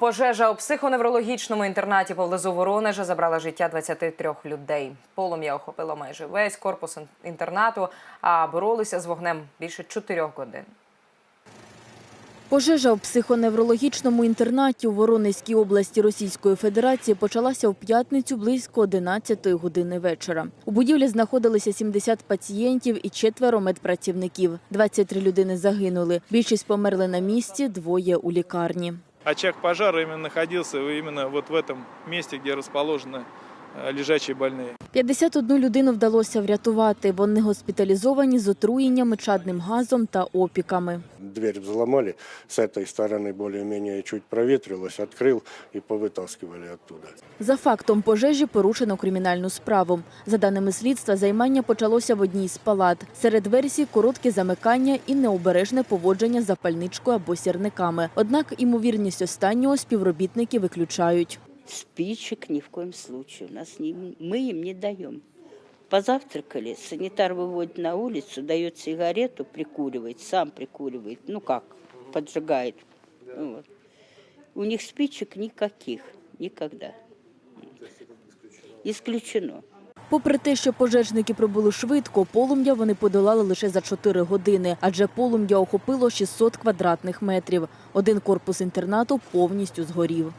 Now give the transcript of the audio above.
Пожежа у психоневрологічному інтернаті поблизу Воронежа забрала життя 23 людей. Полум'я охопило майже весь корпус інтернату, а боролися з вогнем більше 4 годин. Пожежа у психоневрологічному інтернаті у Воронезькій області Російської Федерації почалася в п'ятницю близько 11 години вечора. У будівлі знаходилися 70 пацієнтів і четверо медпрацівників. 23 людини загинули. Більшість померли на місці, двоє у лікарні. Очаг пожара именно находился именно вот в этом месте, где расположены э, лежачие больные. 51 людину вдалося врятувати. Вони госпіталізовані з отруєннями, чадним газом та опіками. Дверь взломали, с этой стороны более-менее чуть проветрилось, открыл и повытаскивали оттуда. За фактом пожежі порушено кримінальну справу. За даними слідства, займання почалося в одній з палат. Серед версій – коротке замикання і необережне поводження з запальничкою або сірниками. Однак імовірність останнього співробітники виключають. Спичек ни в коем случае. У нас не, мы им не даем. Позавтракали, санитар выводит на улицу, дает сигарету, прикуривает, сам прикуривает. Ну как, поджигает. Ну вот. У них спичек никаких, никогда. Исключено. Попри те, що пожежники прибули швидко, полум'я вони подолали лише за 4 години, адже полум'я охопило 600 квадратних метрів. Один корпус інтернату повністю згорів.